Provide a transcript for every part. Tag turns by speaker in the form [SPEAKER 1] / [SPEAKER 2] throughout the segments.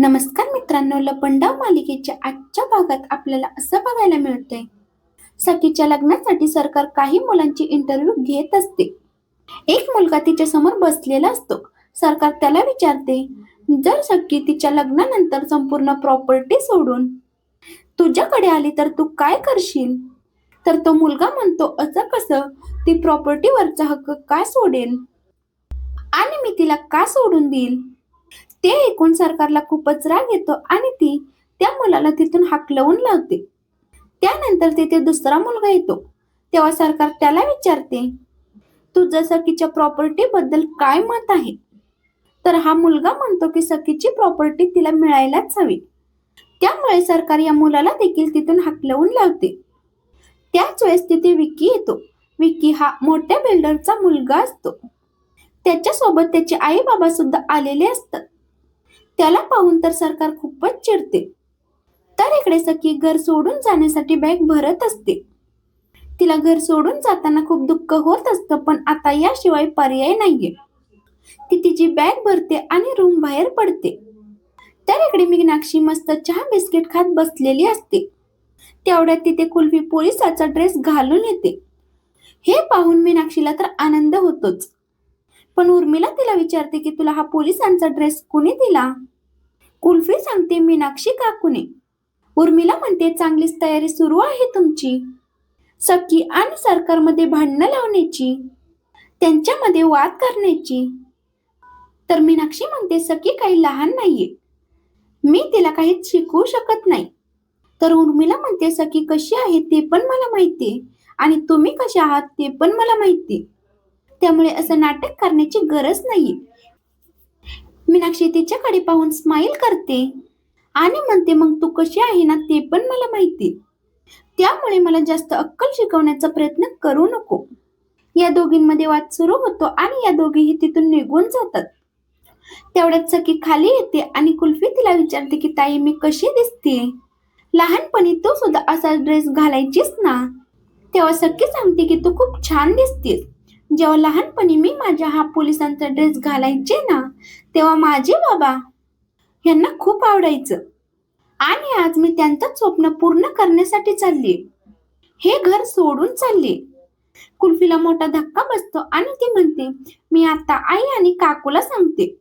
[SPEAKER 1] नमस्कार मित्रांनो लपंडाव मालिकेच्या आजच्या भागात आपल्याला असं बघायला मिळतंय. सखीच्या लग्नासाठी सरकार काही मुलांची इंटरव्ह्यू घेत असते. एक मुलगा तिच्या समोर बसलेला असतो. सरकार त्याला विचारते जर सखी तिच्या लग्नानंतर संपूर्ण प्रॉपर्टी सोडून तुझ्याकडे आली तर तू काय करशील? तर तो मुलगा म्हणतो असं कसं? ती प्रॉपर्टीवरचा हक्क काय सोडेल आणि मी तिला का सोडून देईल? ते ऐकून सरकारला खूपच राग येतो आणि ती त्या मुलाला तिथून हाकलवून लावते. त्यानंतर तिथे दुसरा मुलगा येतो. तेव्हा सरकार त्याला विचारते तुझं सखीच्या प्रॉपर्टी बद्दल काय मत आहे? तर हा मुलगा म्हणतो की सखीची प्रॉपर्टी तिला मिळायलाच हवी. त्यामुळे सरकार या मुलाला देखील तिथून हाकलवून लावते. त्याच वेळेस तिथे विकी येतो. विकी हा मोठ्या बिल्डरचा मुलगा असतो. त्याच्यासोबत त्याचे आई बाबा सुद्धा आलेले असतात. त्याला पाहून तर सरकार खूपच चिडते. तर इकडे सखी घर सोडून जाण्यासाठी बॅग भरत असते. तिला घर सोडून जाताना खूप दुःख होत असतं पण आता याशिवाय पर्याय नाहीये. ती तिची बॅग भरते आणि रूम बाहेर पडते. तर इकडे मीनाक्षी मस्त चहा बिस्किट खात बसलेली असते. तेवढ्यात तिथे कुल्फी पोलिसाचा ड्रेस घालून येते. हे पाहून मीनाक्षीला तर आनंद होतोच. पण उर्मिला तिला विचारते की तुला हा पोलिसांचा ड्रेस कुणी दिला? कुल्फी सांगते मीनाक्षी काकूने. उर्मिला म्हणते चांगलीच तयारी सुरू आहे तुमची. सखी आणि सरकारमध्ये भांडणं लावण्याची त्यांच्यामध्ये वाद करण्याची. तर मीनाक्षी म्हणते सखी काही लहान नाहीये. मी तिला काहीच शिकवू शकत नाही. तर उर्मिला म्हणते सखी कशी आहे ते पण मला माहितीये आणि तुम्ही कसे आहात ते पण मला माहिती त्यामुळे असं नाटक करण्याची गरज नाही मीनाक्षी तिच्याकडे पाहून स्माइल करते. आणि म्हणते मग तू कशी आहे ना ते पण मला माहिती त्यामुळे मला जास्त अक्कल शिकवण्याचा प्रयत्न करू नको. या दोघींमध्ये वाद सुरू होतो आणि या दोघीही तिथून निघून जातात. तेवढ्यात सखी खाली येते आणि कुल्फी तिला विचारते की ताई मी कशी दिसते? लहानपणी तू सुद्धा असा ड्रेस घालायचीस ना? तेव्हा सखी सांगते की तू खूप छान दिसतेस. जेव्हा लहानपणी मी माझ्या हा पोलिसांचा ड्रेस घालायचे ना तेव्हा माझे बाबा यांना खूप आवडायचं. आणि आज मी त्यांचं स्वप्न पूर्ण करण्यासाठी चालली हे घर सोडून चालली कुल्फीला मोठा धक्का बसतो आणि ती म्हणते मी आता आई आणि काकूला सांगते.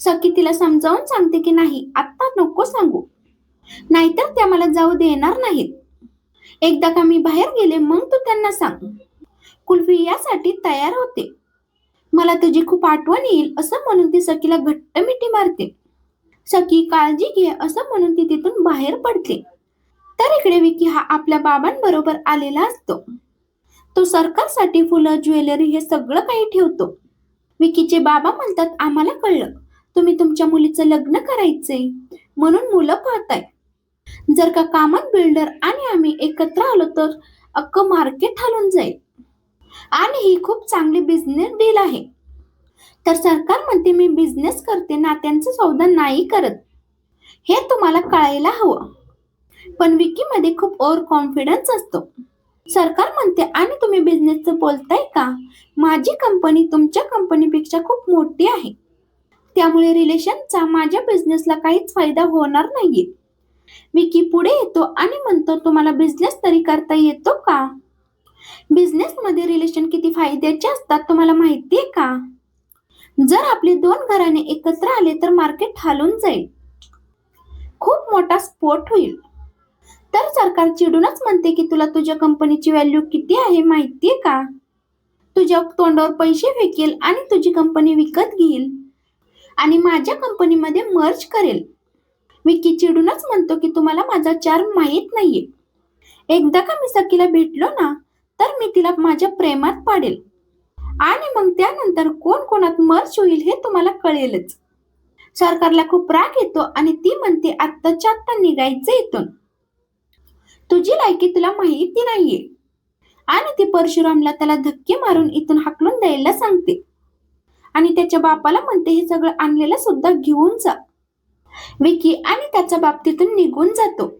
[SPEAKER 1] सखी तिला समजावून सांगते की नाही आत्ता नको सांगू. नाहीतर त्या मला जाऊ देणार नाहीत. एकदा का मी बाहेर गेले मग तू त्यांना सांग. कुल्फी यासाठी तयार होते. मला तुझी खूप आठवण येईल असं म्हणून ती सखीला घट्ट मिठी मारते. सखी काळजी घे असं म्हणून ती तिथून बाहेर पडते. तर इकडे विकी हा आपल्या बाबांबरोबर आलेला असतो. तो सरकारसाठी फुलं ज्वेलरी हे सगळं काही ठेवतो. विकीचे बाबा म्हणतात आम्हाला कळलं. तुम्ही तुमच्या मुलीचं लग्न करायचंय. म्हणून मुलं पाहताय. जर का कामत बिल्डर आणि आम्ही एकत्र आलो तर अक्क मार्केट हलून जाईल. आणि ही खूप चांगली बिझनेस डील आहे. तर सरकार म्हणते मी बिझनेस करते नात्यांचं सौदा नाही करत. हे तुम्हाला कळायला हवं. पण विकीमध्ये खूप ओव्हर कॉन्फिडन्स असतो. सरकार म्हणते आणि तुम्ही बिझनेसचं बोलताय का? माझी कंपनी तुमच्या कंपनीपेक्षा खूप मोठी आहे. त्यामुळे रिलेशनचा माझ्या बिझनेसला काहीच फायदा होणार नाहीये. विकी पुढे येतो आणि म्हणतो तुम्हाला बिझनेस तरी करता येतो का? बिझनेसमध्ये रिलेशन किती फायद्याचे असतात तुम्हाला माहितीये का? जर आपले दोन घराने एकत्र आले तर मार्केट हालून जाईल. खूप मोठा स्फोट होईल. तर सरकार चिडूनच म्हणते की तुला तुझ्या कंपनीची व्हॅल्यू किती आहे माहितीये का? तुझ्या तोंडावर पैसे फेकेल आणि तुझी कंपनी विकत घेईल. आणि माझ्या कंपनीमध्ये मर्ज करेल. विकी चिडूनच म्हणतो की तुम्हाला माझा चार माहीत नाहीये. एकदा का मी सखीला भेटलो ना तर मी तिला माझ्या प्रेमात पाडेल. आणि मग त्यानंतर कोण कोणात मर्च होईल हे तुम्हाला कळेलच. सरकारला खूप राग येतो आणि ती म्हणते आत्ताच्या आत्ता निघायचं इथून तुझी लायकी तुला माहिती नाहीये. आणि ती परशुरामला त्याला धक्के मारून इथून हाकलून द्यायला सांगते. आणि त्याच्या बापाला म्हणते हे सगळं आणलेलं सुद्धा घेऊन जा. विकी आणि त्याचा बाप तिथून निघून जातो.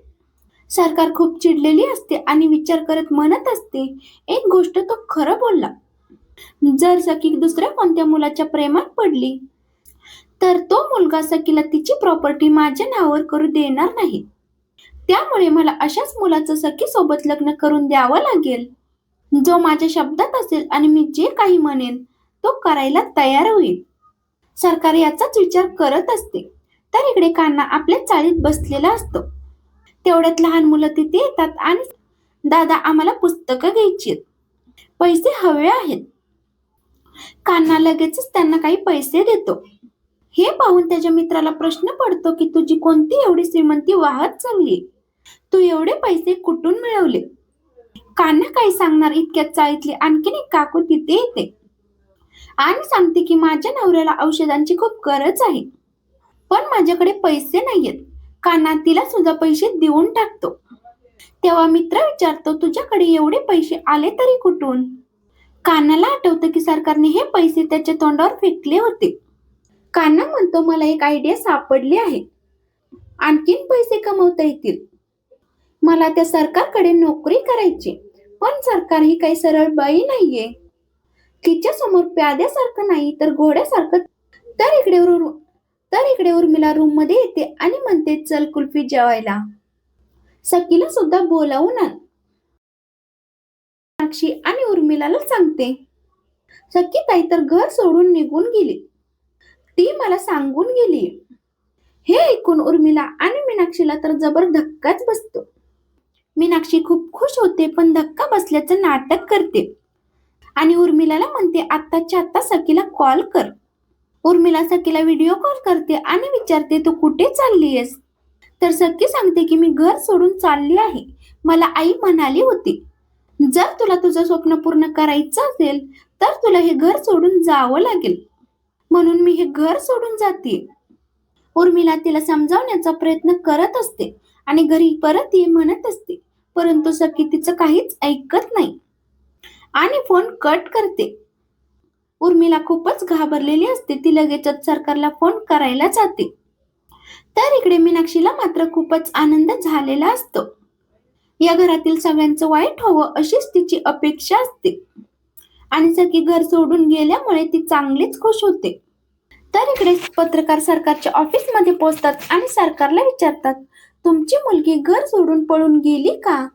[SPEAKER 1] सरकार खूप चिडलेली असते आणि विचार करत म्हणत असते. एक गोष्ट तो खरं बोलला. जर सखी दुसऱ्या कोणत्या मुलाच्या प्रेमात पडली तर तो मुलगा सखीला तिची प्रॉपर्टी माझ्या नावावर करू देणार नाही. त्यामुळे मला अशाच मुलाचं सखी सोबत लग्न करून द्यावं लागेल. जो माझ्या शब्दात असेल आणि मी जे काही म्हणेन तो करायला तयार होईल. सरकार याचाच विचार करत असते. तर इकडे कान्हा आपल्या चाळीत बसलेला असतो. तेवढ्यात लहान मुलं तिथे येतात आणि दादा आम्हाला पुस्तकं घ्यायची पैसे हवे आहेत. कान्हा लगेचच त्यांना काही पैसे देतो. हे पाहून त्याच्या मित्राला प्रश्न पडतो की तुझी कोणती एवढी श्रीमंती वाहत चालली? तू एवढे पैसे कुठून मिळवले? कान्हा काही सांगणार इतक्यात चाळीतली आणखीन एक काकू तिथे येते. आणि सांगते की माझ्या नवऱ्याला औषधांची खूप गरज आहे पण माझ्याकडे पैसे नाहीयेत. कानातीला तिला सुद्धा पैसे देऊन टाकतो. तेव्हा मित्र विचारतो तुझ्याकडे एवढे पैसे आले तरी कुठून? कानाला आठवतं की सरकारने हे पैसे त्याच्या तोंडावर फेकले होते. कान्हा म्हणतो मला एक आयडिया सापडली आहे. आणखीन पैसे कमवता येतील. मला त्या सरकारकडे नोकरी करायची पण सरकार ही काही सरळ बाई नाहीये. तिच्या समोर प्याद्यासारखं नाही तर घोड्यासारखं तर इकडे इकडे उर्मिला रूममध्ये येते आणि म्हणते चल कुल्फी जेवायला. सकीला सुद्धा बोलावून आण. साक्षी आणि उर्मिलाला सांगते सखी ताई तर घर सोडून निघून गेली. ती मला सांगून गेली. हे ऐकून उर्मिला आणि मीनाक्षीला तर जबर धक्काच बसतो. मीनाक्षी खूप खुश होते पण धक्का बसल्याचं नाटक करते. आणि उर्मिलाला म्हणते आत्ताच्या आत्ता सखीला कॉल कर. उर्मिला सखीला व्हिडिओ कॉल करते आणि विचारते तू कुठे चालली आहेस? तर सखी सांगते की मी घर सोडून चालली आहे. मला आई म्हणाली होती जर तुला तुझं स्वप्न पूर्ण करायचं असेल तर तुला हे घर सोडून जावं लागेल. म्हणून मी हे घर सोडून जाते. उर्मिला तिला समजावण्याचा प्रयत्न करत असते आणि घरी परत ये म्हणत असते परंतु सखी तिचं काहीच ऐकत नाही आणि फोन कट करते. उर्मिला खूपच घाबरलेली असते. ती लगेचच सरकारला फोन करायला जाते. तर इकडे मीनाक्षीला मात्र खूपच आनंद झालेला असतो. या घरातील सगळ्यांचं वाईट व्हावं अशीच तिची अपेक्षा असते. आणि सखी घर सोडून गेल्यामुळे ती चांगलीच खुश होते. तर इकडे पत्रकार सरकारच्या ऑफिसमध्ये पोहोचतात आणि सरकारला विचारतात तुमची मुलगी घर सोडून पळून गेली का?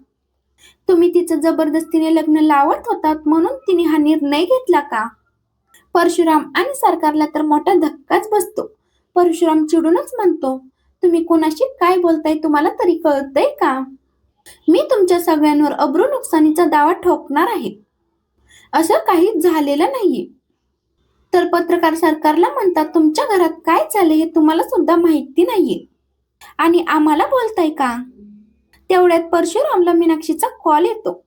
[SPEAKER 1] तुम्ही तिचं जबरदस्तीने लग्न लावत होतात म्हणून तिने हा निर्णय घेतला का? परशुराम आणि सरकारला तर मोठा धक्काच बसतो. परशुराम चिडूनच म्हणतो तुम्ही कोणाशी काय बोलताय तुम्हाला तरी कळतंय का? मी तुमच्या सगळ्यांवर अब्रू नुकसानीचा दावा ठोकणार आहे. असं काही झालेलं नाहीये. तर पत्रकार सरकारला म्हणतात तुमच्या घरात काय चालले हे तुम्हाला सुद्धा माहिती नाहीये. आणि आम्हाला बोलताय का? तेवढ्यात परशुरामला मीनाक्षीचा कॉल येतो.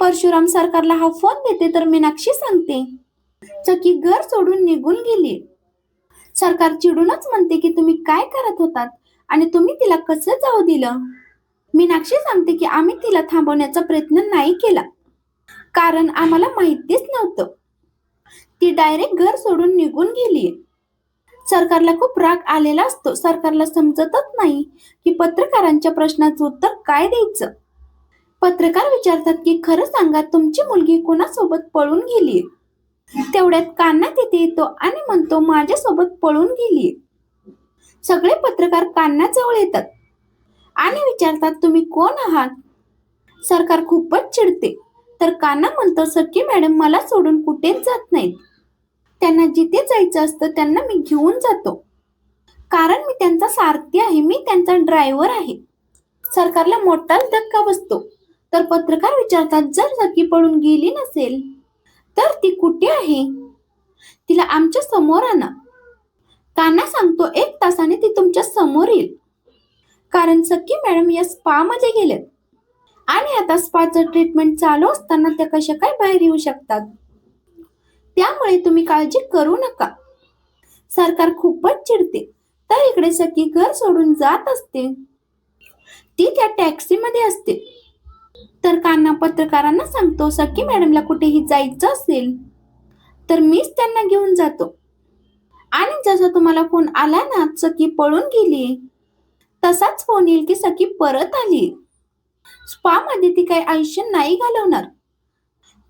[SPEAKER 1] परशुराम सरकारला हा फोन देते तर मीनाक्षी सांगते चकी घर सोडून निघून गेली. सरकार चिडूनच म्हणते की तुम्ही काय करत होतात? आणि तुम्ही तिला कसं जाऊ दिलं? मीनाक्षी सांगते की आम्ही तिला थांबवण्याचा प्रयत्न नाही केला. कारण आम्हाला माहितीच नव्हतं. ती डायरेक्ट घर सोडून निघून गेली. सरकारला खूप राग आलेला असतो. सरकारला समजतच नाही की पत्रकारांच्या प्रश्नाचं उत्तर काय द्यायचं. पत्रकार विचारतात की खरं सांगा तुमची मुलगी कोणासोबत पळून गेली? तेवढ्यात कान्हा तिथे येतो आणि म्हणतो माझ्यासोबत पळून गेली. सगळे पत्रकार कान्नाजवळ येतात आणि विचारतात तुम्ही कोण आहात? सरकार खूपच चिडते. तर कान्हा म्हणतो सखी मॅडम मला सोडून कुठेच जात नाहीत. त्यांना जिथे जायचं असतं त्यांना मी घेऊन जातो. कारण मी त्यांचा सारथी आहे मी त्यांचा ड्रायव्हर आहे. सरकारला मोठाच धक्का बसतो. तर पत्रकार विचारतात जर सखी पळून गेली नसेल तर ती कुठे आहे? तिला आमच्यासमोर आणा. काना सांगतो एक तासाने ती तुमच्यासमोर येईल. कारण सखी मॅडम या स्पा मध्ये गेलेत. आणि आता स्पाचं ट्रीटमेंट चालू असताना त्या कशा काय बाहेर येऊ शकतात? त्यामुळे तुम्ही काळजी करू नका. सरकार खूपच चिडते. तर इकडे सखी घर सोडून जात असते. ती त्या टॅक्सी मध्ये असते. तर कान्हा पत्रकारांना सांगतो सखी मॅडमला कुठेही जायचं असेल तर मीच त्यांना घेऊन जातो. आणि जसा तुम्हाला फोन आला ना सखी पळून गेली तसाच फोन येईल की सखी परत आली. स्पा मध्ये ती काही आयुष्य नाही घालवणार.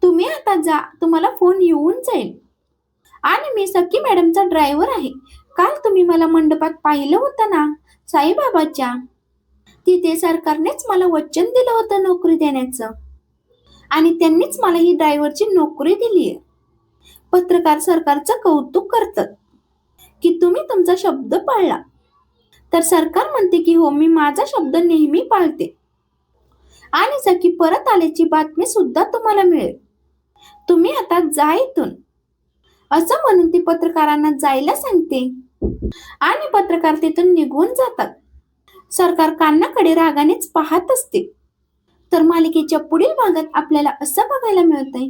[SPEAKER 1] तुम्ही आता जा तुम्हाला फोन येऊन जाईल. आणि मी सखी मॅडमचा ड्रायव्हर आहे. काल तुम्ही मला मंडपात पाहिलं होतं ना साईबाबाच्या तिथे सरकारनेच मला वचन दिलं होतं नोकरी देण्याचं. आणि त्यांनीच मला ही ड्रायव्हरची नोकरी दिली आहे. पत्रकार सरकारचं कौतुक करतात. की तुम्ही तुमचा शब्द पाळला. तर सरकार म्हणते की हो मी माझा शब्द नेहमी पाळते. आणि सखी परत आल्याची बातमी सुद्धा तुम्हाला मिळेल. तुम्ही आता जा इथून. असं म्हणून ती पत्रकारांना जायला सांगते. आणि पत्रकार तिथून निघून जातात. सरकार कानाकडे रागानेच पाहत असते. तर मालिकेच्या पुढील भागात आपल्याला असं बघायला मिळतंय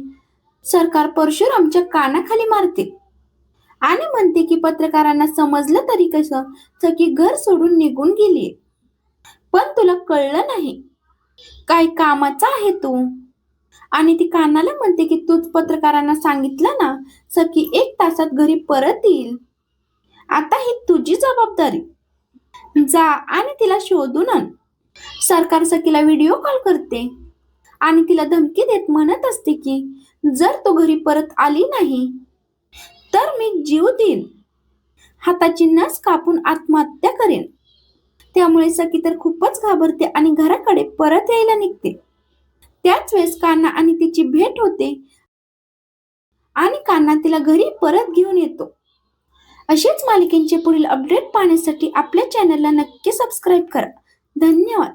[SPEAKER 1] सरकार परशुरामच्या कानाखाली मारते. आणि म्हणते की पत्रकारांना समजलं तरी कसं सखी घर सोडून निघून गेली पण तुला कळलं नाही. काय कामाचा आहे तू? आणि ती कानाला म्हणते की तूच पत्रकारांना सांगितलं ना सखी एक तासात घरी परत येईल. आता ही तुझी जबाबदारी. जा आणि तिला शोधून आण. सरकार सखीला व्हिडिओ कॉल करते. आणि तिला धमकी देत म्हणत असते की जर तो घरी परत आली नाही तर मी जीव देईन. हाताची नस कापून आत्महत्या करेन. त्यामुळे सखी तर खूपच घाबरते आणि घराकडे परत यायला निघते. त्याच वेळेस कान्हा आणि तिची भेट होते. आणि कान्हा तिला घरी परत घेऊन येतो. अशाच मालिकेंचे पुढील अपडेट पाहण्यासाठी आपल्या चॅनलला नक्की सबस्क्राईब करा. धन्यवाद.